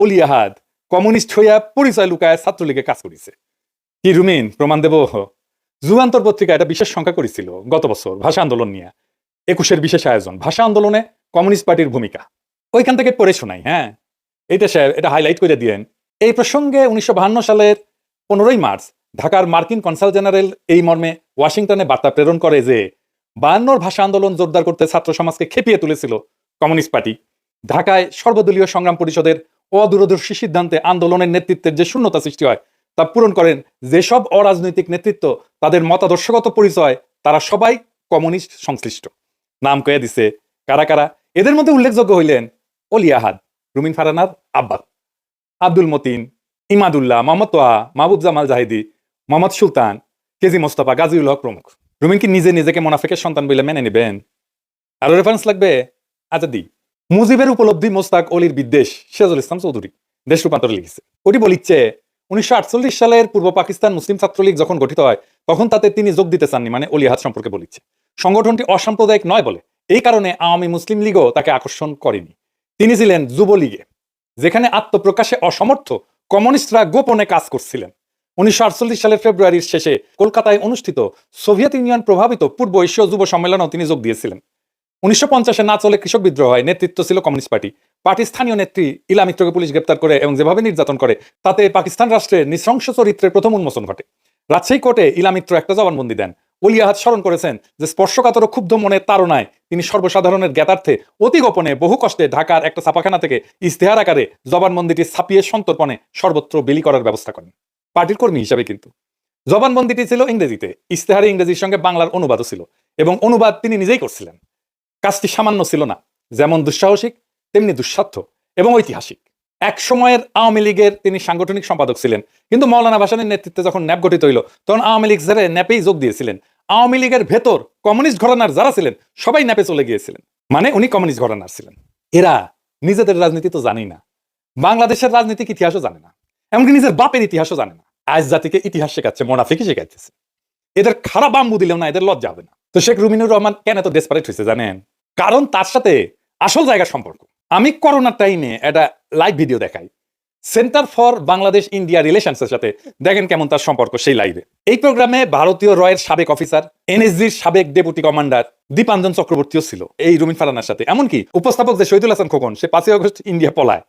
অলিয়াহাদ communist হইয়া পরিচয় লুকায় ছাত্রলীগে কাজ করেছে। কি রুমিন, প্রমাণ দেব? যুগান্তর পত্রিকা একটা বিশেষ সংখ্যা করেছিল গত বছর, ভাষা আন্দোলন নিয়ে। একুশের বিশেষ আয়োজন, ভাষা আন্দোলনে কমিউনিস্ট পার্টির ভূমিকা। ওইখান থেকে পড়ে শোনাই হ্যাঁ? এইটা স্যার, এটা হাইলাইট করে দিয়েন। এই প্রসঙ্গে উনিশশো সালের পনেরোই মার্চ ঢাকার মার্কিন কনসাল জেনারেল এই মর্মে ওয়াশিংটনে বার্তা প্রেরণ করে যে, বায়ান্নর ভাষা আন্দোলন জোরদার করতে ছাত্র সমাজকে খেপিয়ে তুলেছিল কমিউনিস্ট পার্টি। ঢাকায় সর্বদলীয় সংগ্রাম পরিষদের অদূরদর্শী সিদ্ধান্তে আন্দোলনের নেতৃত্বের যে শূন্যতা সৃষ্টি হয়, তা পূরণ করেন যেসব অরাজনৈতিক নেতৃত্ব, তাদের মতাদর্শগত পরিচয়, তারা সবাই কমিউনিস্ট সংশ্লিষ্ট। নাম কয়ে দিছে কারা কারা? এদের মধ্যে উল্লেখযোগ্য হইলেন অলি আহাদ, রুমিন ফারানার আব্বাস আব্দুল মতিন, ইমাদুল্লাহ, মোহাম্মদ তোহা, মাহবুব জামাল জাহিদি, মোহাম্মদ সুলতান, কেজি মোস্তফা, গাজীউল হক প্রমুখ। রুমিন কি নিজে নিজেকে মোনাফেকের সন্তান বলে মেনে নেবেন? আরও রেফারেন্স লাগবে? আচ্ছা দি মুজিবের উপলব্ধি মোস্তাক অলির বিদ্বেষ সিরাজুল ইসলাম চৌধুরী, দেশ রূপান্তর লিখেছে। ওটি বলিচ্ছে, উনিশশো আটচল্লিশ সালের পূর্ব পাকিস্তান মুসলিম ছাত্রলীগ যখন গঠিত হয়, তখন তাতে তিনি যোগ দিতে চাননি মানে অলিহাদ সম্পর্কে বলিচ্ছে সংগঠনটি অসাম্প্রদায়িক নয় বলে। এই কারণে আওয়ামী মুসলিম লীগও তাকে আকর্ষণ করেনি। তিনি ছিলেন যুবলীগে, যেখানে আত্মপ্রকাশে অসমর্থ কমিউনিস্টরা গোপনে কাজ করছিলেন। উনিশশো আটচল্লিশ সালের ফেব্রুয়ারির শেষে কলকাতায় অনুষ্ঠিত সোভিয়েত ইউনিয়ন প্রভাবিত পূর্ব এশীয় যুব সম্মেলনেও তিনি যোগ দিয়েছিলেন। উনিশশো না চলে কৃষক বিদ্রোহ হয়, নেতৃত্ব ছিল কমিউনিস্ট পার্টি। পার্টির স্থানীয় নেত্রী ইলা মিত্রকে পুলিশ গ্রেপ্তার করে এবং যেভাবে নির্যাতন করে, তাতে পাকিস্তান রাষ্ট্রের নৃশংস চরিত্রের প্রথম উন্মোচন ঘটে। রাজশাহী কোর্টে ইলা মিত্র একটা জবানবন্দি দেন। অলিয়াহাত স্মরণ করেছেন যে স্পর্শকাতর ক্ষুব্ধ মনের তাড়নায় তিনি সর্বসাধারণের জ্ঞাতার্থে অতি গোপনে বহু কষ্টে ঢাকার একটা ছাপাখানা থেকে ইস্তেহার আকারে জবানবন্দিটি ছাপিয়ে সন্তর্পণে সর্বত্র বিলি করার ব্যবস্থা করেন। পার্টির কর্মী হিসাবে কিন্তু। জবানবন্দিটি ছিল ইংরেজিতে ইস্তেহারে ইংরেজির সঙ্গে বাংলার অনুবাদও ছিল এবং অনুবাদ তিনি নিজেই করছিলেন। কাজটি সামান্য ছিল না। যেমন দুঃসাহসিক, তেমনি দুঃসাধ্য এবং ঐতিহাসিক। এক সময়ের আওয়ামী লীগের তিনি সাংগঠনিক সম্পাদক ছিলেন। কিন্তু মৌলানা ভাসানের নেতৃত্বে যখন ন্যাপ গঠিত হইল, তখন আওয়ামী লীগ ছেড়ে ন্যাপেই যোগ দিয়েছিলেন। আওয়ামী লীগের ভেতর কমিউনিস্ট ঘরানার যারা ছিলেন, সবাই ন্যাপে চলে গিয়েছিলেন। মানে উনি কমিউনিস্ট ঘরানার ছিলেন। এরা নিজেদের রাজনীতি তো জানেই না। বাংলাদেশের রাজনৈতিক ইতিহাসও জানে না। এমনকি নিজের বাপের ইতিহাসও জানে না। আজ জাতিকে ইতিহাস শেখাচ্ছে মোনাফিকি শেখাচ্ছে এদের খারাপ আম্বু দিলেও না, এদের লজ্জা হবে না। তো শেখ রুমিনুর রহমান কেন এত ডেসপারেট হয়েছে জানেন? কারণ তার সাথে আসল জায়গার সম্পর্ক। আমি করোনার টাইমে একটা লাইভ ভিডিও দেখাই। সেন্টার ফর বাংলাদেশ ইন্ডিয়া রিলেশনসের সাথে। দেখেন কেমন তার সম্পর্ক সেই লাইভে এই প্রোগ্রামে ভারতীয় রয়ের সাবেক অফিসার এনএসজির সাবেক ডেপুটি কমান্ডার দীপাঞ্জন চক্রবর্তীও ছিল এই রুমিন ফারানার সাথে। এমনকি উপস্থাপক যে শহীদুল হাসান খোকন, সে পাঁচই অগস্ট ইন্ডিয়া পলায়।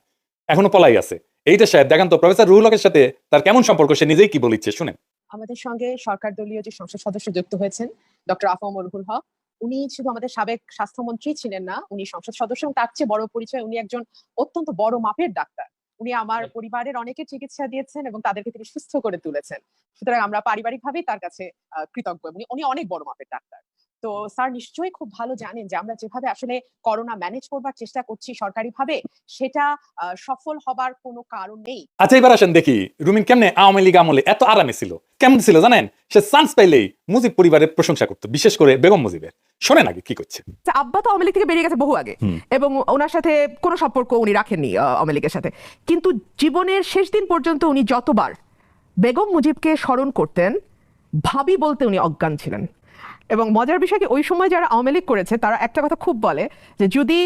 এখনও পলাই আছে। এইটা সাহেব দেখেন তো প্রফেসর রুহুল হকের সাথে তার কেমন সম্পর্ক, সে নিজেই কি বলিচ্ছে? শুনেন। আমাদের সঙ্গে সরকার দলীয় যে সংসদ সদস্য যুক্ত হয়েছেন ডক্টর আফম রুহুল হক। উনি শুধু আমাদের সাবেক স্বাস্থ্যমন্ত্রী ছিলেন না উনি সংসদ সদস্য এবং তার চেয়ে বড় পরিচয় উনি একজন অত্যন্ত বড় মাপের ডাক্তার। উনি আমার পরিবারের অনেকের চিকিৎসা দিয়েছেন এবং তাদেরকে তিনি সুস্থ করে তুলেছেন। সুতরাং আমরা পারিবারিকভাবেই তার কাছে কৃতজ্ঞ উনি অনেক বড় মাপের ডাক্তার। তো স্যার নিশ্চয়ই খুব ভালো জানেন যে আমরা যেভাবে আসলে করোনা ম্যানেজ করবার চেষ্টা করছি সরকারিভাবে সেটা আহ, সফল হবার কোনো কারণ নেই। আচ্ছা এবার আসেন দেখি রুমিন কেমনে আওয়ামী লীগ আমলে এত আরামে ছিল? কেমন ছিল জানেন? সে চান্স পাইলেই মুজিব পরিবারের প্রশংসা করতো বিশেষ করে বেগম মুজিবের। শোনেন আগে কি করছে। আচ্ছা, আব্বা তো আওয়ামী লীগ থেকে বেরিয়ে গেছে বহু আগে এবং ওনার সাথে কোনো সম্পর্ক উনি রাখেননি আহ, আওয়ামী লীগের সাথে। কিন্তু জীবনের শেষ দিন পর্যন্ত উনি যতবার বেগম মুজিবকে স্মরণ করতেন ভাবি বলতে উনি অজ্ঞান ছিলেন। এবং মজার বিষয় কি ওই সময় যারা আওয়ামী লীগ করেছে তারা একটা কথা খুব বলে যে যদি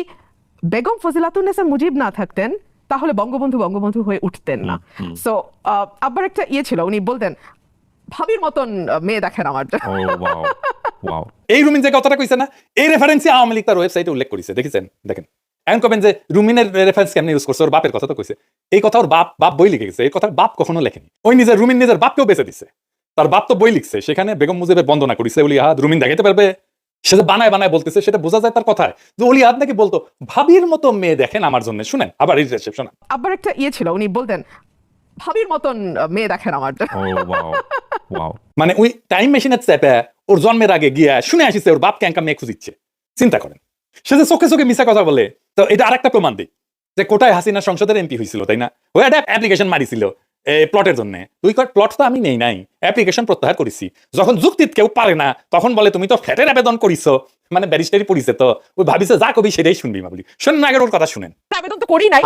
বেগম ফজিলাতুন্নেসা মুজিব না থাকতেন তাহলে বঙ্গবন্ধু বঙ্গবন্ধু হয়ে উঠতেন না। সো আব্বার একটা ইয়ে ছিল উনি বলতেন ভাবির মতন মেয়ে দেখেন আমার. এই রুমিন যে কথাটা কইছে না এই রেফারেন্সে আওয়ামী লীগ তার ওয়েবসাইটে উল্লেখ করেছে দেখেছেন? দেখেন। এখন কবেন যে রুমিনের রেফারেন্স কেমন ইউজ করছে? ওর বাপের কথা তো কইছে। এই কথা ওর বাপ বাপ বই লিখে গেছে এই কথা বাপ কখনো লেখেনি। ওই নিজের রুমিন নিজের বাপকেও বেঁচে দিছে। তার বাপ তো বই লিখছে সেখানে বেগম মুজিবের বন্দনা করিছে ওলি আহাদ রুমিন দেখাইতে পারবে সে যে বানায় বানায় বলতেছে সেটা বোঝা যায় তার কথায়। যে অলি আহাদ নাকি বলতো ভাবির মতো মেয়ে দেখেন আমার জন্য। শুনেন আবার এই রিসেপশন আব্বার একটা ইয়ে ছিল উনি বলতেন ভাবির মতন মেয়ে দেখেন আমার. মানে ওই টাইম মেশিনের চেপে ওর জন্মের আগে গিয়া শুনে আসিছে ওর বাপ ক্যাঙ্কা মেয়ে খুঁজিচ্ছে। চিন্তা করেন। সে যে চোখে চোখে মিশা কথা বলে তো এটা আরেকটা প্রমাণ দিই যে কোটায় হাসিনা সংসদের এমপি হয়েছিল তাই না? ওই একটা অ্যাপ্লিকেশন মারিছিল প্লটের জন্য। তুই কর প্লট তো আমি নেই নাই অ্যাপ্লিকেশন প্রত্যাহার করেছি। যখন যুক্তিত কেউ পারে না তখন বলে তুমি তো ফ্ল্যাটের আবেদন করিছো। মানে ব্যারিস্টারি পড়িছে তো। ওই ভাবিছে যা কবি সেটাই শুনবি ভাবলি শোনেন আগের ওর কথা শুনেন। আবেদন তো করি নাই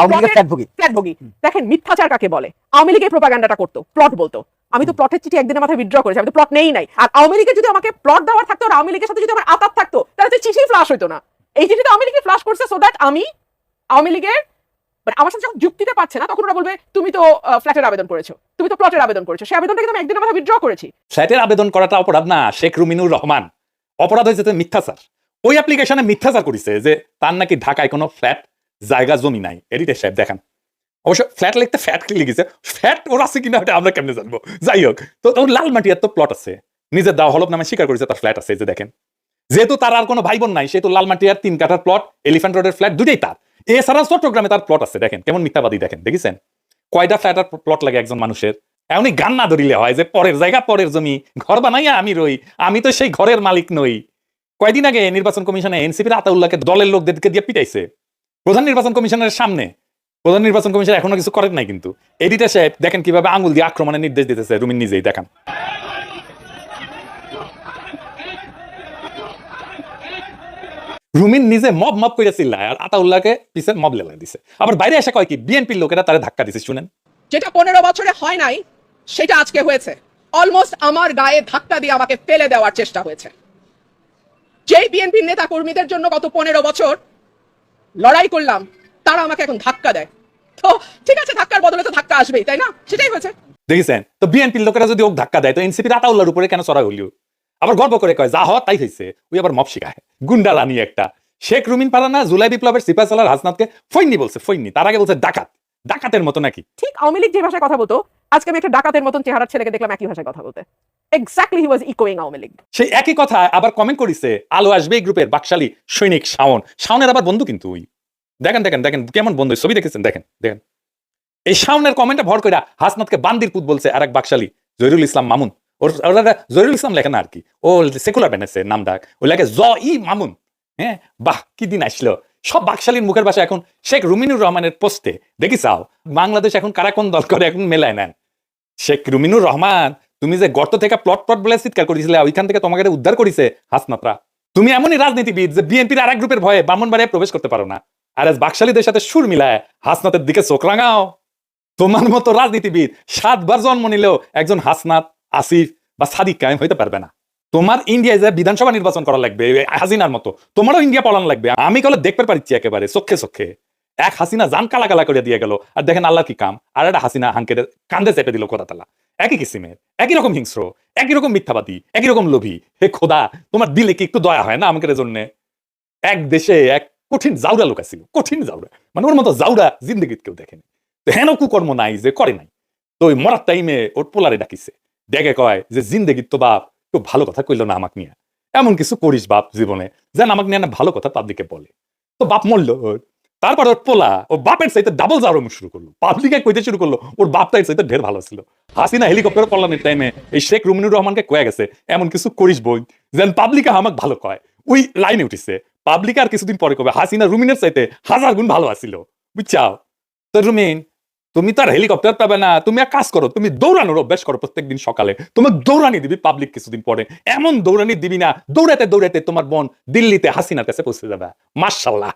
ফ্ল্যাটভোগী। দেখেন মিথ্যাচার কাকে বলে? আওয়ামী লীগের প্রোপাগান্ডাটা করতো প্লট বলতো। আমি তো প্লটের চিঠি একদিনের মাথায় উইথড্র করেছি আমি তো প্লট নেই নাই। আর আওয়ামী লীগের যদি আমাকে প্লট দেওয়ার থাকতো আর আওয়ামী লীগের সাথে যদি আমার আতাত থাকতো তাহলে তো চিঠি ফ্লাশ হতো না। এই চিঠিটা আওয়ামী লীগে ফ্লাশ করছে সো দ্যাট আমি আওয়ামী লীগের মানে আমার সাথে যখন যুক্তিতে পারছে না, তখন ওরা বলবে, তুমি তো ফ্ল্যাটের আবেদন করেছ। তুমি তো প্লটের আবেদন করেছ। সেই আবেদনটা কিন্তু আমি একদিনের মাথায় উইথড্র করেছি। ফ্ল্যাটের আবেদন করাটা অপরাধ না, শেখ রুমিনুর রহমান। অপরাধ হয়েছে মিথ্যাচার। ওই অ্যাপ্লিকেশনে মিথ্যাচার করেছে যে তার নাকি ঢাকায় কোনো ফ্ল্যাট জায়গা, জমি নাই। এডিটর সাহেব দেখান। অবশ্য ফ্ল্যাট লিখতে ফ্ল্যাট লিখেছে? ফ্ল্যাট ওর আছে কিনা ওটা আমরা কেমনে জানব? যাই হোক, তো ওর লাল মাটিয়ার তো প্লট আছে। নিজের দাও হলফ নামে স্বীকার করেছে, তার ফ্ল্যাট আছে যে দেখেন। যেহেতু তার আর কোনো ভাই বোন নাই, সেহেতু লাল মাটিয়ার তিন কাঠার প্লট এলিফ্যান্ট রোডের ফ্ল্যাট দুটাই তার। এছাড়া চট্টগ্রামে তার প্লট আছে, দেখেন, কেমন মিথ্যাবাদী, দেখেন, দেখেছেন? কয়টা ফ্ল্যাট আর প্লট লাগে একজন মানুষের? এমনই গান না ধরিলে হয় যে পরের জায়গা, পরের জমি, ঘর বানাইয়া আমি রই, আমি তো সেই ঘরের মালিক নই। কয়দিন আগে নির্বাচন কমিশনে এনসিপির আতাউল্লাহকে দলের লোকদেরকে দিয়ে পিটাইছে। প্রধান নির্বাচন কমিশনের সামনে। প্রধান নির্বাচন কমিশন এখনও কিছু করেন নাই কিন্তু। এডিটার সাহেব, দেখেন কীভাবে আঙুল দিয়ে আক্রমণের নির্দেশ দিতেছে, রুমিন নিজেই দেখান। রুমিন নিজে মব মব করে চিল্লায় আর আতাউল্লাহকে পিছে মব লেলাই দিছে। আবার বাইরে এসে কয় কি বিএনপির লোকেরা তারা ধাক্কা দিছে শুনেন। যেটা পনেরো বছরে হয় নাই সেটা আজকে হয়েছে। অলমোস্ট আমার গায়ে ধাক্কা দিয়ে আমাকে ফেলে দেওয়ার চেষ্টা হয়েছে। যেই বিএনপির নেতা কর্মীদের জন্য গত পনেরো বছর লড়াই করলাম তারা আমাকে এখন ধাক্কা দেয়। তো ঠিক আছে ধাক্কার বদলে তো ধাক্কা আসবেই তাই না? সেটাই হয়েছে। দেখেছেন? তো বিএনপির লোকেরা যদি ওক ধাক্কা দেয় তো এনসিপির আতাউল্লাহর উপরে কেন চড়া হলিও আবার গর্ব করে কয় যা হওয়া তাই হয়েছে ওই আবার মপ শিখায়। গুন্ডা রানি একটা। শেখ রুমিন পারানা জুলাই বিপ্লবের সিপাহ সালার হাসনাতকে ফৈনি বলছে ফৈনি তার আগে বলছে ডাকাত। ডাকাতের মতো নাকি? ঠিক আওয়ামী লীগ যে ভাষায় কথা বলতো আজকে আমি একটা ডাকাতের মতন চেহারার ছেলেকে দেখলাম একই ভাষায় কথা বলতে। এক্স্যাক্টলি হি ওয়াজ ইকোয়িং আওয়ামী লীগ। সেই একই কথা আবার কমেন্ট করিছে আলো আসবে এই গ্রুপের বাকশালী সৈনিক শাওন। শাওনের আবার বন্ধু কিন্তু ওই দেখেন দেখেন দেখেন কেমন বন্ধু ছবি দেখেছেন? দেখেন দেখেন। এই শাওনের কমেন্টে ভর করে হাসনাতকে বান্দির পুত বলছে আর এক বাকশালী জহিরুল ইসলাম মামুন। ওর জহিরুল ইসলাম লেখে না আর কি। ও সেকুলার ও লেখে জ ই মামুন। হ্যাঁ? বাহ দিন সব বাকশালীর মুখের ভাষা এখন শেখ রুমিনুর রহমানের পোস্টে। দেখি চাও, বাংলাদেশ এখন কারা কোন দল করে এখন মেলায় নেন? শেখ রুমিনুর রহমান, তুমি যে গর্ত থেকে প্লট প্লট বলে চিৎকার করেছিলে ওইখান থেকে তোমাকে উদ্ধার করেছে হাসনাতরা। তুমি এমনই রাজনীতিবিদ যে বিএনপির আর এক গ্রুপের ভয়ে ব্রাহ্মণবাড়িয়ায় প্রবেশ করতে পারো না। আর আজ বাকশালীদের সাথে সুর মিলায় হাসনাতের দিকে চোখ রাঙাও। তোমার মতো রাজনীতিবিদ সাতবার জন্ম নিলেও একজন হাসনাত। আসিফ বা সাদিক কায়েম হইতে পারবে না। তোমার ইন্ডিয়ায় যে বিধানসভা নির্বাচন করা লাগবে হাসিনার মতো, তোমারও ইন্ডিয়া পড়ানো লাগবে। আমি কলে দেখতে পারিচ্ছি একেবারে, চোখে চোখে। এক হাসিনা জান কালা কালা করে দিয়ে গেল, আর দেখেন আল্লাহ কি কাম, আর একটা হাসিনা হাঙ্কের কান্দে চেপে দিল কথা তালা একই কিসিমের, একই রকম হিংস্র, একই রকম মিথ্যাবাদী, একই রকম লোভী। হে খোদা, তোমার দিলে কি একটু দয়া হয় না আমাকে জন্য? এক দেশে এক কঠিন জাউরা লোক ছিল কঠিন জাউরা। মানে ওর মতো জাউরা জিন্দগিত কেউ দেখেনি। হেন কুকর্ম নাই, যে করে নাই। তো ওই মরার টাইমে ওর পোলারে ডাকিছে। ডেকে কয় যে জিন্দগিত তো বাপ, কেউ ভালো কথা কইলো না আমাকে নিয়ে। এমন কিছু করিস বাপ জীবনে, যেন আমাকে নিয়ে না ভালো কথা পাবলিকে বলে। তো বাপ মরলো তারপর ওর পোলা ও বাপের চাইতে ডাবল জাউরম শুরু করল। পাবলিকে কইতে শুরু করল, ওর বাপটাই চাইতে ঢের ভালো ছিল। হাসিনা হেলিকপ্টার পড়লামের টাইমে এই শেখ রুমিনুর রহমানকে কয়ে গেছে, এমন কিছু করিস বই, যেন পাবলিকে আমাকে ভালো কয়। ওই লাইনে উঠিছে পাবলিক আর কিছুদিন পরে কবে হাসিনা রুমিনের চাইতে হাজার গুণ ভালো আসিল বুঝছাও? তো রুমিন তুমি তার হেলিকপ্টার পাবে না, তুমি এক কাজ করো, তুমি দৌড়ানোর অভ্যাস করো প্রত্যেকদিন সকালে। তোমার দৌড়ানি দিবি পাবলিক কিছুদিন পরে। এমন দৌড়ানি দিবি না, দৌড়াতে দৌড়াতে তোমার বোন দিল্লিতে হাসিনার কাছে পৌঁছে যাবে। মার্শাল্লাহ